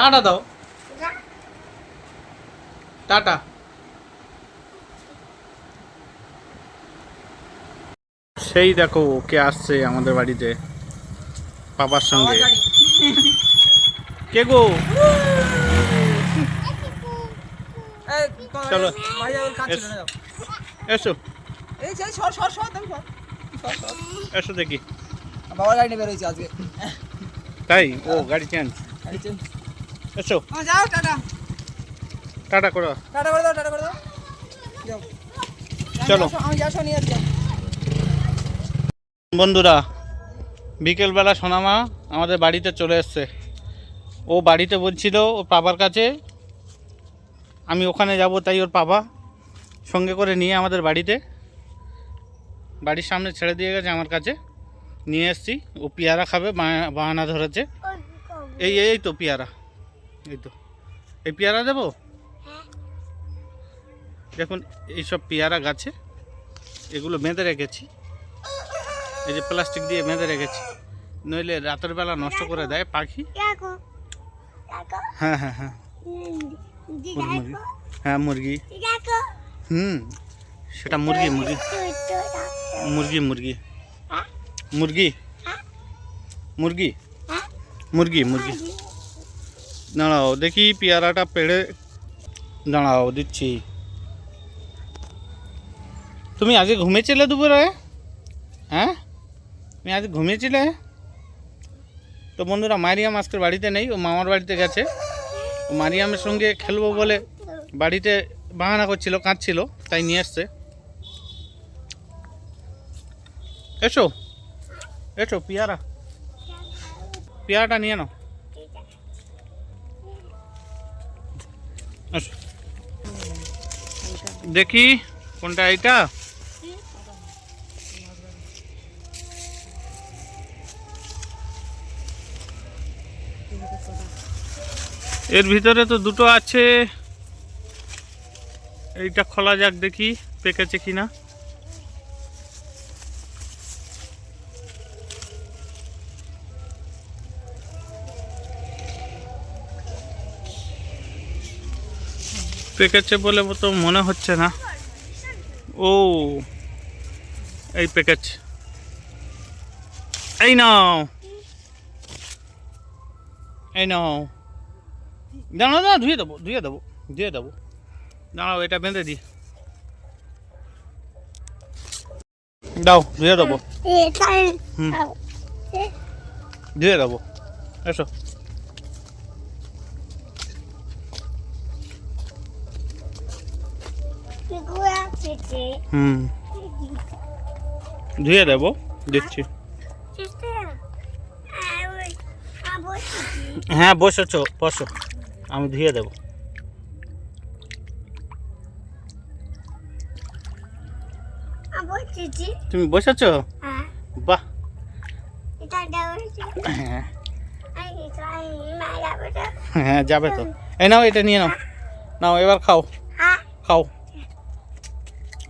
Tata দাও। Tata. সেই দেখো ওকে আসছে আমাদের বাড়িতে। বাবার সঙ্গে। কে গো? চলো। এসো এসো। দেখি। বাবার গাড়ি বেরোয়েছে আজকে। তাই? ও গাড়ি চেঞ্জ গাড়ি চেঞ্জ এসো। ও, যাও টাটা। টাটা করো টাটা করে দাও টাটা করে দাও। যাও। চলো। আমি বন্ধুরা বিকেলবেলা সোনামা আমাদের বাড়িতে চলে এসছে। ও বাড়িতে বলছিল ওর পাপার কাছে আমি ওখানে যাব তাই ওর পাপা সঙ্গে করে নিয়ে আমাদের বাড়িতে। বাড়ির সামনে ছেড়ে দিয়ে গেছে আমার কাছে। নিয়ে এসছি ও পেয়ারা খাবে বাহানা ধরেছে। এই এই তো পেয়ারা। এই তো এই পেয়ারা দেবো? দেখুন এইসব পেয়ারা গাছে এগুলো বেঁধে রেখেছি। এই যে প্লাস্টিক দিয়ে বেঁধে রেখেছি। নইলে রাতের বেলা নষ্ট করে দেয় পাখি। দেখো হ্যাঁ হ্যাঁ হ্যাঁ। মুরগি হ্যাঁ মুরগি। হুম সেটা মুরগি মুরগি। মুরগি মুরগি। মুরগি। মুরগি মুরগি। মুরগি। দাঁড়াও, দেখি পেয়ারাটা পেড়ে, দাঁড়াও দিচ্ছি। তুমি আজকে ঘুমিয়েছিলে দুপুরে? হ্যাঁ? তুমি আজ ঘুমিয়েছিলে? তো বন্ধুরা, মারিয়াম আজকের বাড়িতে নেই, ও মামার বাড়িতে গেছে। ও মারিয়ামের সঙ্গে খেলব বলে বাড়িতে বাহানা করছিল, কাঁদছিল, তাই নিয়ে আসছে এসো এসো, পিয়ারা। পেয়ারাটা নিয়ে নাও। দেখি কোনটা এইটা? এর ভিতরে তো দুটো আছে। এইটা খোলা যাক দেখি পেকেছে কিনা। পেকেছে বলে তো মনে হচ্ছে না। ও এই প্যাকেজ এই নাও। এই নাও। দাঁড়াও দাঁড়াও ধুয়ে দেবো ধুয়ে দেবো ধুয়ে দেবো। দাঁড়াও এটা বেঁধে দিই দাও ধুয়ে দেবো। হুম। ধুয়ে দেবো। এসো। হুম। ধুয়ে দেবো দিচ্ছি হ্যাঁ বসেছো বসো। আমি ধুয়ে দেবো। তুমি বসেছো? বাহ। হ্যাঁ। হ্যাঁ যাবে তো। এই নাও এটা নিয়ে নাও। নাও এবার খাও। খাও।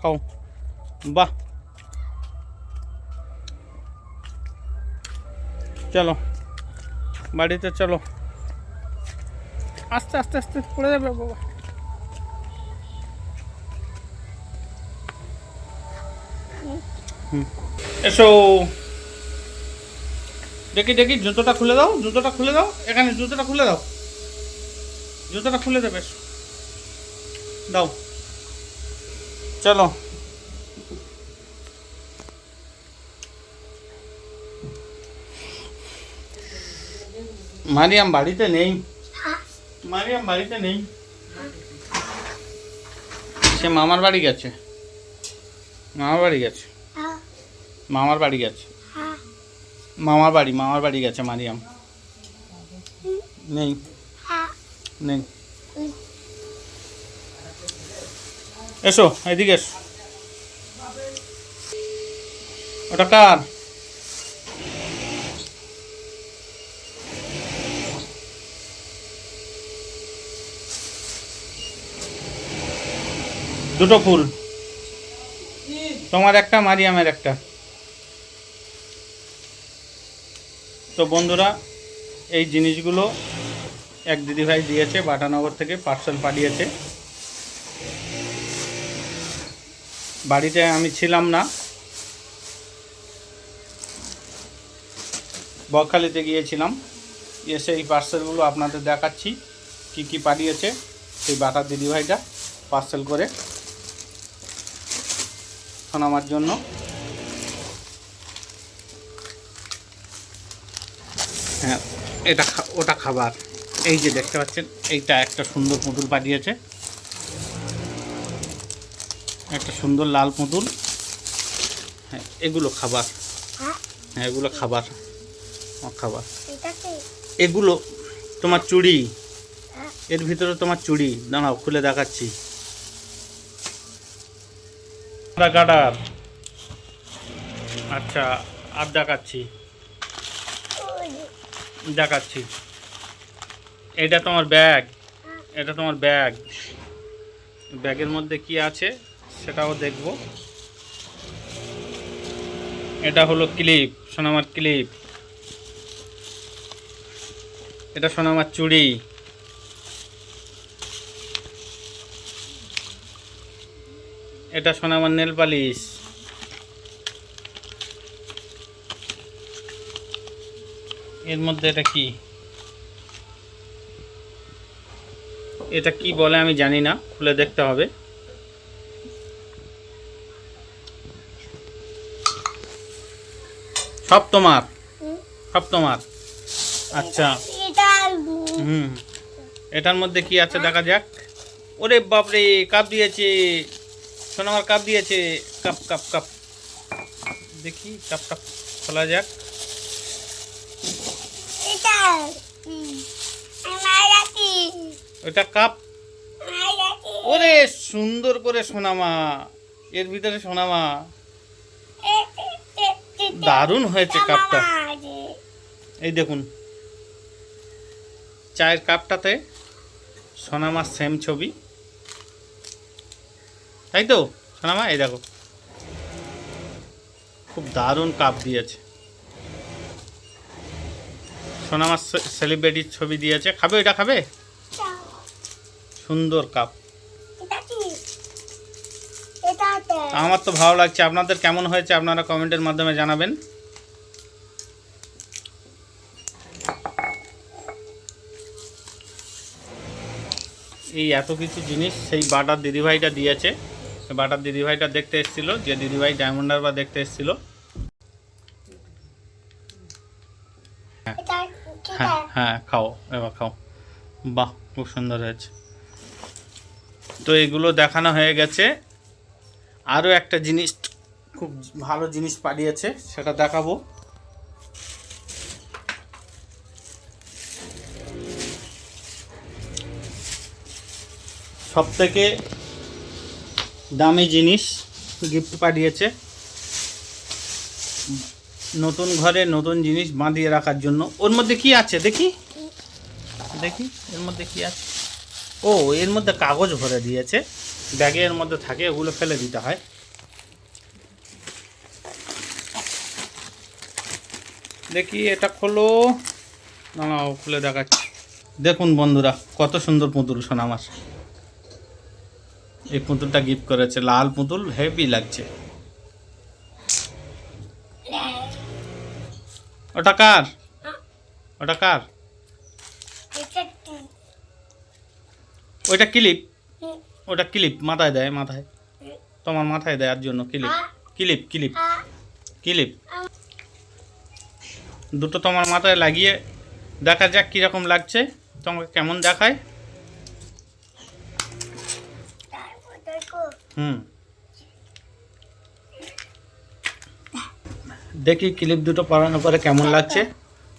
খাও। বাহ। চলো, বাড়িতে চলো। আস্তে আস্তে আস্তে, পড়ে যাবে বাবা। এসো। দেখি দেখি, জুতোটা খুলে দাও, জুতোটা খুলে দাও। এখানে জুতোটা খুলে দাও। জুতোটা খুলে দেবে। দাও। চলো। মারিয়াম বাড়িতে নেই। মারিয়াম বাড়িতে নেই। সে মামার বাড়ি গেছে। মামার বাড়ি গেছে। মামার বাড়ি গেছে। মামার বাড়ি মামার বাড়ি গেছে মারিয়াম। নেই। নেই। এসো, এদিকে এসো। ওটা কার দুটো ফুল। তোমার একটা, মারিয়ামের একটা। তো বন্ধুরা, এই জিনিসগুলো এক দিদিভাই দিয়েছে, বাটানগর থেকে পার্সেল পাঠিয়েছে। বাড়িতে আমি ছিলাম না। বকখালিতে গিয়েছিলাম। এসে এই পার্সেলগুলো আপনাদের দেখাচ্ছি, কি কি পাঠিয়েছে সেই বাটার দিদিভাইটা পার্সেল করে শোনামার জন্য। হ্যাঁ এটা ওটা খাবার। এই যে দেখতে পাচ্ছেন, এইটা একটা সুন্দর পুতুল পাঠিয়েছে একটা সুন্দর লাল পুতুল। হ্যাঁ এগুলো খাবার। হ্যাঁ। হ্যাঁ এগুলো খাবার। খাবার। এগুলো তোমার চুড়ি। হ্যাঁ। এর ভিতরে তোমার চুড়ি। দাঁড়াও খুলে দেখাচ্ছি। কাটার আচ্ছা আর দেখাচ্ছি। দেখাচ্ছি। এটা তোমার ব্যাগ। হ্যাঁ। এটা তোমার ব্যাগ। ব্যাগের মধ্যে কি আছে? সেটাও দেখব। এটা হলো ক্লিপ, সোনামার ক্লিপ। এটা সোনামার চুড়ি। এটা সোনামার নেল পালিশ। এর মধ্যে এটা কি? এটা কি বলে আমি জানি না, খুলে দেখতে হবে। সব তোমার হুম। সব তোমার আচ্ছা হুম। এটার মধ্যে কি আছে দেখা যাক? ওরে বাপরে কাপ দিয়েছে। সোনামার কাপ দিয়েছে। Cup cup cup. দেখি কাপটা খোলা যাক। ওটা কাপ। ওরে সুন্দর করে সোনামা। এর ভিতরে সোনামা। দারুণ হয়েছে কাপটা। এই দেখুন। চায়ের কাপটাতে সোনামার সেম ছবি। তাই তো? সোনামা এই দেখো। খুব দারুণ কাপ দিয়েছে। সোনামার সেলিব্রিটির ছবি দিয়েছে। খাবে? এটা খাবে? সুন্দর কাপ। আমার তো ভালো লাগছে। আপনাদের কেমন হয়েছে আপনারা কমেন্টের মাধ্যমে জানাবেন। এই এত কিছু জিনিস সেই বাটার দিদিভাইটা দিয়েছে। বাটার দিদিভাইটা দেখতে এসেছিল যে দিদিভাই ডায়মন্ড হারবার দেখতে এসেছিল। হ্যাঁ হ্যাঁ খাও এবার খাও। বাহ খুব সুন্দর হয়েছে। তো এগুলো দেখানো হয়ে গেছে। আরও একটা জিনিস খুব ভালো জিনিস পাঠিয়েছে সেটা দেখাবো। সব থেকে দামি জিনিস গিফট পাঠিয়েছে নতুন ঘরে নতুন জিনিস বাঁধিয়ে রাখার জন্য। ওর মধ্যে কি আছে দেখি? দেখি, এর মধ্যে কি আছে? ও, এর মধ্যে কাগজ ভরে দিয়েছে। ব্যাগে এর মধ্যে থাকে ওগুলো ফেলে দিতে হয়। দেখি এটা খোলো। না খুলে দেখাচ্ছি। দেখুন বন্ধুরা কত সুন্দর পুতুল সোনামার এই পুতুলটা গিফট করেছে। লাল পুতুল হেভি লাগছে। ওটা কার? ওটা কার? ওইটা ক্লিপ ওটা ক্লিপ মাথায় দেয়, মাথায়। তোমার মাথায় দেয় আর জন্য ক্লিপ ক্লিপ ক্লিপ ক্লিপ দুটো তোমার মাথায় লাগিয়ে দেখা যাক কীরকম লাগছে। তোমাকে কেমন দেখায়। হুম। দেখি ক্লিপ দুটো পরানোর পরে কেমন লাগছে।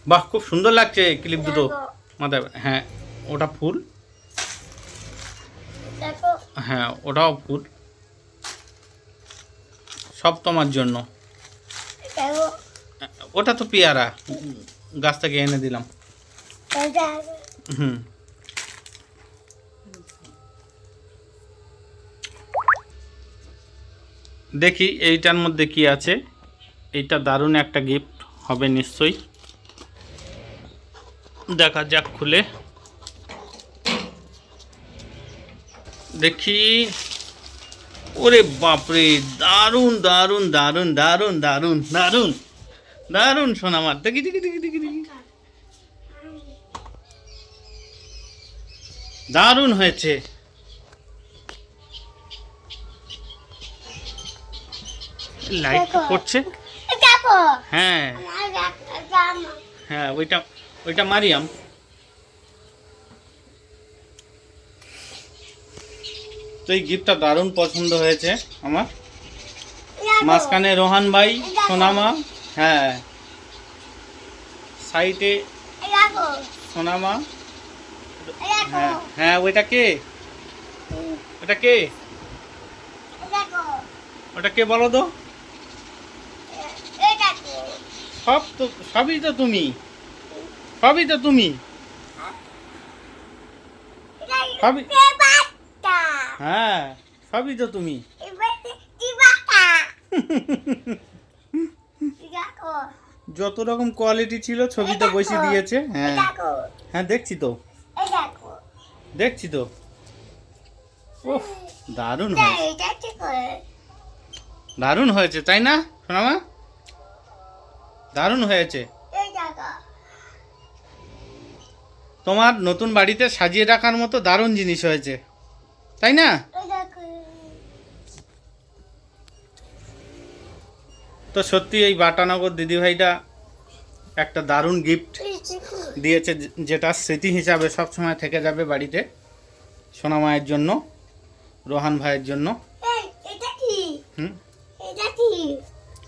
বাহ, খুব সুন্দর লাগছে ক্লিপ দুটো। মাথায় হ্যাঁ ওটা ফুল। হ্যাঁ ওটাও ফুল সব তোমার জন্য। ওটা তো পেয়ারা গাছ থেকে এনে দিলাম। হুম। দেখি এইটার মধ্যে কি আছে। এইটা দারুণ একটা গিফট হবে নিশ্চয়ই। দেখা যাক খুলে। দেখি। ওরে বাপরে দারুণ দারুণ দারুণ দারুণ দারুণ দারুণ দারুণ সোনামার দেখি দেখি দেখি দেখি দেখি। দারুণ হয়েছে। লাইট। পড়ছে হ্যাঁ। হ্যাঁ ওইটা ওইটা মারিয়াম। তো এই গিফটটা দারুণ পছন্দ হয়েছে আমার। মাঝখানে রোহান ভাই সোনামা হ্যাঁ। সাইডে দেখো। সোনামা। হ্যাঁ হ্যাঁ ওইটা কে? ওটা কে? ওটা কে বলো তো? সব তো সবই তো তুমি। সবই তো তুমি। সবই হ্যাঁ সবই তো তুমি। যত রকম কোয়ালিটি ছিল ছবিতে বসে দিয়েছে হ্যাঁ। হ্যাঁ দেখছি তো। দেখছি তো। ওহ দারুণ দারুণ হয়েছে তাই না সোনামা? দারুণ হয়েছে। তোমার নতুন বাড়িতে সাজিয়ে রাখার মতো দারুণ জিনিস হয়েছে। তাই না? তো সত্যি এই বাটানগর দিদিভাইটা একটা দারুণ গিফট দিয়েছে যেটা স্মৃতি হিসাবে সবসময় থেকে যাবে বাড়িতে সোনামায়ের জন্য রোহান ভাইয়ের জন্য।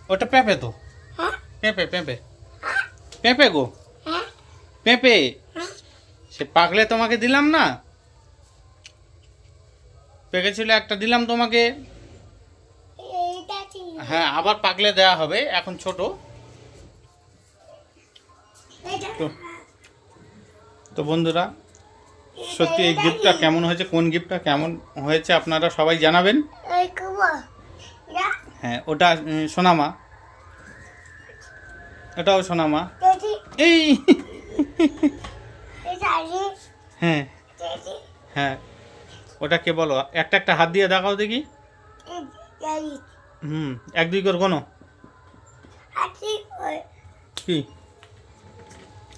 ওটা পেঁপে তো। হ্যাঁ? পেঁপে পেঁপে। পেঁপে গো? হ্যাঁ? পেঁপে? হ্যাঁ? সে পাকলে তোমাকে দিলাম না? পেকেছিল একটা দিলাম তোমাকে। হ্যাঁ আবার পাকলে দেয়া হবে এখন ছোট। তো তো বন্ধুরা সত্যি এই গিফটটা কেমন হয়েছে কোন গিফটটা কেমন হয়েছে আপনারা সবাই জানাবেন। হ্যাঁ ওটা সোনামা। এটাও সোনামা। এই। হ্যাঁ। হ্যাঁ। ওটা কে বলো একটা একটা হাত দিয়ে দেখাও দেখি। হুম এক দুই করে কোনো কি?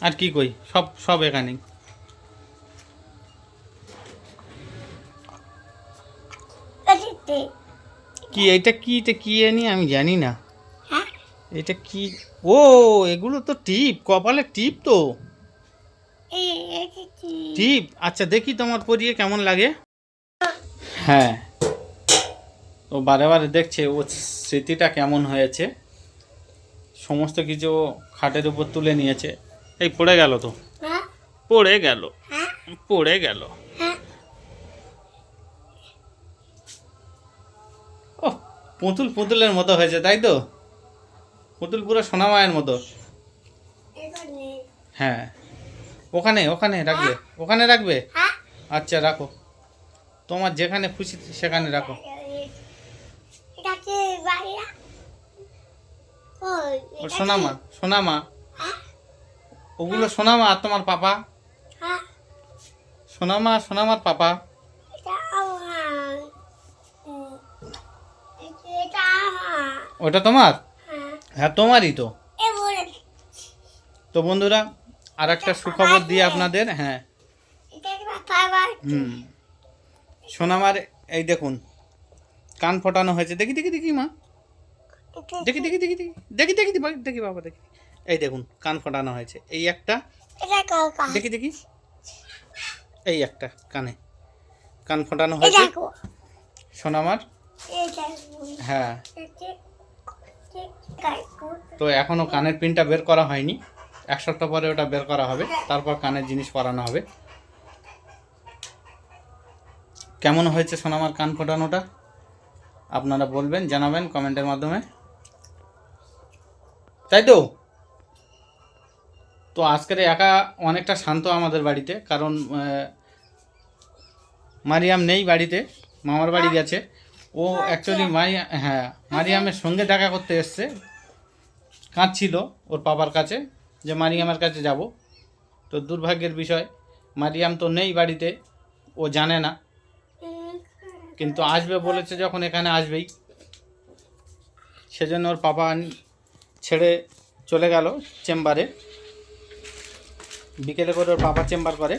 আর কি কই? সব সব এখানে। কি এটা কি এটা কি জানি আমি জানি না। এটা কি? ও এগুলো তো টিপ কপালে টিপ তো। টিপ আচ্ছা দেখি তোমার পরিয়ে কেমন লাগে। হ্যাঁ। ও বারে বারে দেখছে ও স্মৃতিটা কেমন হয়েছে। সমস্ত কিছু ও খাটের উপর তুলে নিয়েছে। এই পড়ে গেল তো? হ্যাঁ। পড়ে গেল? হ্যাঁ। পড়ে গেল? হ্যাঁ। ও পুতুল পুতুলের মতো হয়েছে তাই তো? পুতুল পুরো সোনামায়ের মতো। হ্যাঁ। ওখানে ওখানে রাখবে ওখানে রাখবে? আচ্ছা রাখো। তোমার যেখানে খুশি সেখানে রাখো। ও সোনামা সোনামা। ওগুলো সোনামা আর তোমার পাপা। হ্যাঁ? সোনামা সোনামার পাপা। ওটা তোমার? হ্যাঁ। হ্যাঁ তোমারই তো। তো বন্ধুরা আর একটা সুখবর দিই আপনাদের হ্যাঁ। হুম। সোনামার এই দেখুন কান ফোটানো হয়েছে। দেখি দেখি দেখি মা। দেখি দেখি দেখি দেখি। দেখি দেখি দেখি বাবা দেখি। এই দেখুন কান ফোটানো হয়েছে। এই একটা। দেখি দেখি। এই একটা কানে। কান ফোটানো হয়েছে। সোনামার। হ্যাঁ। তো এখনও কানের পিনটা বের করা হয়নি। এক সপ্তাহ পরে ওটা বের করা হবে। তারপর কানের জিনিস পরানো হবে। কেমন হয়েছে সোনামার কান ফোটানোটা? আপনারা বলবেন জানাবেন কমেন্টের মাধ্যমে। তাই তো? তো আজকের একা অনেকটা শান্ত আমাদের বাড়িতে কারণ মারিয়াম নেই বাড়িতে মামার বাড়ি গেছে। ও অ্যাকচুয়ালি মারিয়া হ্যাঁ মারিয়ামের সঙ্গে দেখা করতে এসছে। কাঁদছিল ওর বাবার কাছে যে মারিয়ামের কাছে যাব। তো দুর্ভাগ্যের বিষয় মারিয়াম তো নেই বাড়িতে ও জানে না। কিন্তু আসবে বলেছে যখন এখানে আসবেই। সেজন্য ওর পাপা ছেড়ে চলে গেল চেম্বারে। বিকেলে করে ওর পাপা চেম্বার করে।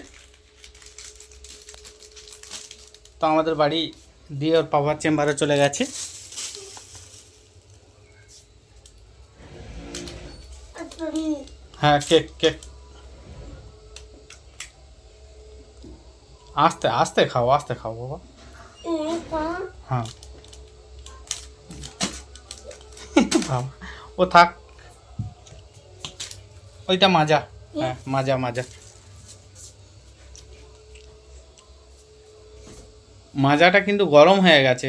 তো আমাদের বাড়ি দিয়ে ওর পাপার চেম্বারে চলে গেছে। হ্যাঁ কেক কেক আস্তে আস্তে খাও আস্তে খাও, বাবা। হ্যাঁ। বাবা, ও থাক। ওইটা মাজা। হ্যাঁ মাজা মাজা। মাজাটা কিন্তু গরম হয়ে গেছে।